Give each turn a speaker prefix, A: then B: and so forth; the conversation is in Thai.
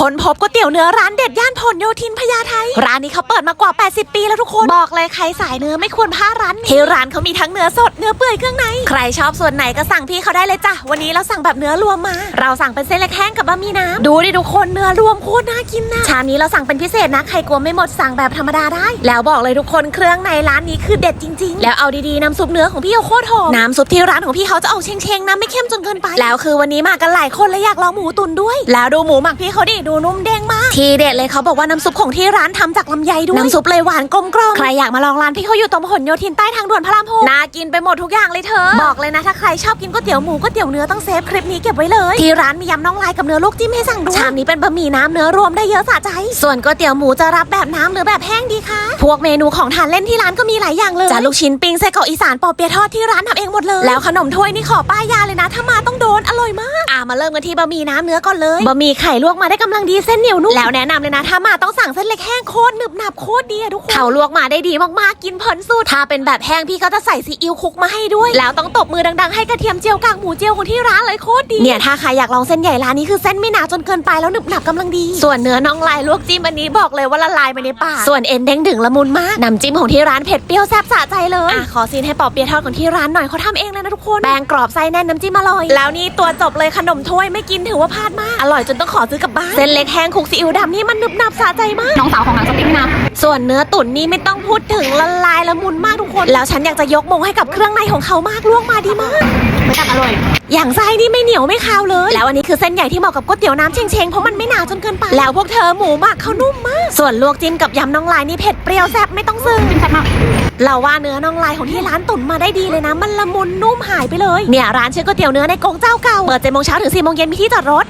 A: คนพบก๋วยเตี๋ยวเนื้อร้านเด็ดย่านพหลโยธินพญาไทร้านนี้เขาเปิดมากว่า 80 ปีแล้วทุกคน บอกเลยใครสายเนื้อไม่ควรพลาดร้านนี้ที่ร้านเขามีทั้งเนื้อสดเนื้อเปื่อยเครื่องใน ใครชอบส่วนไหนก็สั่งพี่เขาได้เลยจ้ะ วันนี้เราสั่งแบบเนื้อรวมมา เราสั่งเป็นเส้นเล็กแห้งกับบะหมี่น้ำดูดิทุกคนเนื้อรวมโคตรน่ากินนะ ชามนี้เราสั่งเป็นพิเศษนะ ใครกลัวไม่หมดสั่งแบบธรรมดาได้ แล้วบอกเลยทุกคนเครื่องในร้านนี้คือเด็ดจริง ๆ แล้วเอาดีๆน้ำซุปเนื้อของพี่เขาโคตรหอม น้ำซุปที่ร้านของพี่เขาจะออกเชงๆนะไม่เข้มจนเกินไป แล้วคือวันนี้มากันหลายคนเลยอยากลองหมูตุ๋นด้วย แล้วดูหมูหมักพี่เขาดิดูนุ่มเด้งมาก ทีเด็ดเลยเขาบอกว่าน้ำซุปของที่ร้านทำจากลำไยด้วย น้ำซุปเลยหวานกลมกล่อมใครอยากมาลองร้านพี่เขาอยู่ตรงพหลโยธินใต้ทางด่วนพระรามหกน่ากินไปหมดทุกอย่างเลยเธอ บอกเลยนะถ้าใครชอบกินก๋วยเตี๋ยวหมูก๋วยเตี๋ยวเนื้อต้องเซฟคลิปนี้เก็บไว้เลย ที่ร้านมียำน่องลายกับเนื้อลูกจิ้มให้สั่งด้วยชามนี้เป็นบะหมี่น้ำเนื้อรวมได้เยอะสะใจ ส่วนก๋วยเตี๋ยวหมูจะรับแบบน้ำหรือแบบแห้งดีคะพวกเมนูของทานเล่นที่ร้านก็มีหลายอย่างเลยจากลูกชิ้นปิ้งไส้กรอกอีสานปอเปี๊ยะทอดที่ร้านทำเองหมดเลยแล้วขนมถ้วยนี่ขอป้ายยาเลยนะ ถ้ามาต้องโดนอร่อยมากอะมาเริ่มกันที่บะหมี่น้ำเนื้อก่อนเลยบะหมี่ไข่ลวกมาได้กำลังดีเส้นเหนียวนุ่มแล้วแนะนำเลยนะ ถ้ามาต้องสั่งเส้นเล็กแห้งโคตรหนึบหนับโคตรดีอะทุกคนเขาลวกมาได้ดีมากๆกินเพลินสุดถ้าเป็นแบบแห้งพี่ก็จะใส่ซีอิ๊วคลุกมาให้ด้วย แล้วต้องตบมือดังๆให้กระเทียมเจียวกากหมูเจียวของที่ร้านเลยโคตรดีเนี่ยถ้าใครอยากลองเส้นใหญ่ร้านนี้คือเส้นไม่หนาจนเกินไปแล้วหนึบหนับกำลังดี ส่วนเนื้อน่องลายลวกจิ้มอันนี้บอกเลยว่าละลายไปในปากส่วนเอ็นเด้งดึงละมุนมากน้ำจิ้มของที่ร้านเผ็ดเปรี้ยวแซ่บสะใจเลยอะขอซีนให้ปอเปี๊ยะทอดของที่ร้านหน่อยเขาทำเองเลยนะทุกคนแป้งกรอบไส้แน่นน้ำจิ้มอร่อยแล้วนี่ตัวจบเลยขนมถ้วยไม่กินถือว่าพลาดมากอร่อยจนต้องขอซื้อกลับบ้านเส้นเล็กแห้งคลุกซีอิ๊วดำนี่มันหนึบหนับสะใจมาก
B: น้องสาวของนางสปิ๊กนะ
A: ส่วนเนื้อตุ๋นนี่ไม่ต้องพูดถึงละลายละมุนมากทุกคน แล้วฉันอยากจะยกมงให้กับเครื่องในของเขามากลวกมาดีมาก
B: ไม่ตัดอร่อย
A: อย่างไส้นี่ไม่เหนียวไม่คาวเลย แล้วอันนี้คือเส้นใหญ่ที่เหมาะกับก๋วยเตี๋ยวน้ำเชงๆเพราะมันไม่หนาจนเกินไป แล้วพวกเธอหมูหมักเขานุ่มมาก ส่วนลวกจิ้มกับยำน้องลายนี่เผ็ดเปรี้ยวแซ่บไม่ต้องซึ้ง
B: จิ้มแซ่บมาก
A: เราว่าเนื้อน้องลายของที่ร้านตุ๋นมาได้ดีเลยนะ มันละมุนนุ่มหายไปเลย เนี่ยร้านชื่อก๋วยเตี๋ยวเนื้อในกงเจ้าเก่า เปิดเจ็ดโมงเช้าถึงสี่โมงเย็นมีที่จอดรถ